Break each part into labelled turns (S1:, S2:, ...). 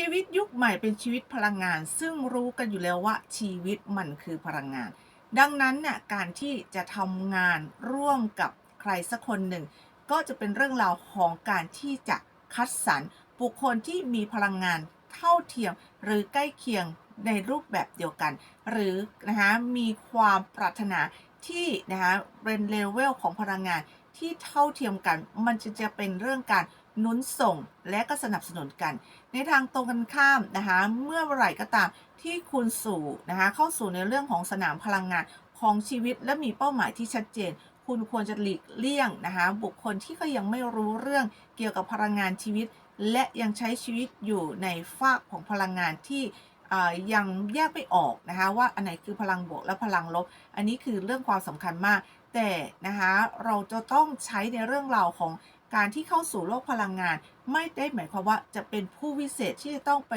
S1: ชีวิตยุคใหม่เป็นชีวิตพลังงาน ซึ่งรู้กันอยู่แล้วว่าชีวิตมันคือพลังงาน ดังนั้นเนี่ยการที่จะทำงานร่วมกับใครสักคนหนึ่ง ก็จะเป็นเรื่องราวของการที่จะคัดสรรบุคคลที่มีพลังงานเท่าเทียมหรือใกล้เคียงในรูปแบบเดียวกัน หรือนะคะมีความปรารถนาที่นะคะเป็นเลเวลของพลังงาน ที่เท่าเทียมกัน มันจะจะเป็นเรื่องการนุนส่งและก็สนับสนุนกัน ในทางตรงกันข้ามนะคะเมื่อไหร่ก็ตามที่คุณสู่นะคะเข้าสู่ในเรื่องของสนามพลังงานของชีวิตและมีเป้าหมายที่ชัดเจน คุณควรจะหลีกเลี่ยงนะคะบุคคลที่เขายังไม่รู้เรื่องเกี่ยวกับพลังงานชีวิต และยังใช้ชีวิตอยู่ในฝากของพลังงานที่ ยังแยกไม่ออกนะคะว่าอันไหนคือพลังบวกและพลังลบ อันนี้คือเรื่องความสำคัญมาก แต่นะคะเราจะต้องใช้ในเรื่องราวของการที่เข้าสู่โลกพลังงาน ไม่ได้หมายความว่าจะเป็นผู้วิเศษที่จะต้องไป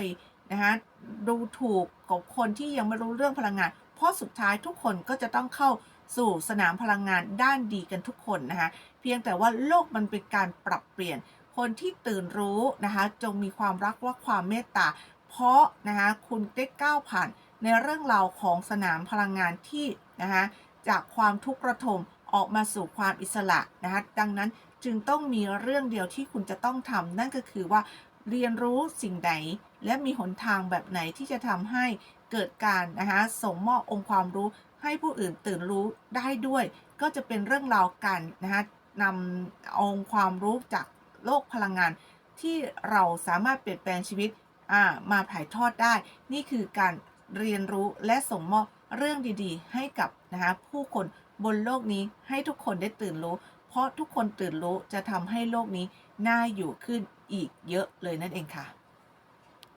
S1: นะคะดูถูกกับคนที่ยังไม่รู้เรื่องพลังงาน เพราะสุดท้ายทุกคนก็จะต้องเข้าสู่สนามพลังงานด้านดีกันทุกคนนะคะเพียงแต่ว่าโลกมันเป็นการปรับเปลี่ยนคนที่ตื่นรู้นะคะจงมีความรักและความเมตตา เพราะนะคะคุณได้ก้าวผ่านในเรื่องราวของสนามพลังงานที่นะคะจากความทุกข์ระทมออกมาสู่ความอิสระนะคะดังนั้นจึงต้องมีเรื่องเดียวที่คุณจะต้องทำนั่นก็คือว่าเรียนรู้สิ่งใดและมีหนทางแบบไหนที่จะทำให้เกิดการนะคะส่งมอบองค์ความรู้ให้ผู้อื่นตื่นรู้ได้ด้วย ก็จะเป็นเรื่องราวกันนะคะนำองค์ความรู้จากโลกพลังงาน ที่เราสามารถเปลี่ยนแปลงชีวิต มาถ่ายทอดได้ นี่คือการเรียนรู้และส่งมอบเรื่องดีๆ ให้กับนะคะผู้คนบนโลกนี้ให้ทุกคนได้ตื่นรู้ เพราะทุกคนตื่นรู้จะทำให้โลกนี้น่าอยู่ขึ้นอีกเยอะเลยนั่นเองค่ะ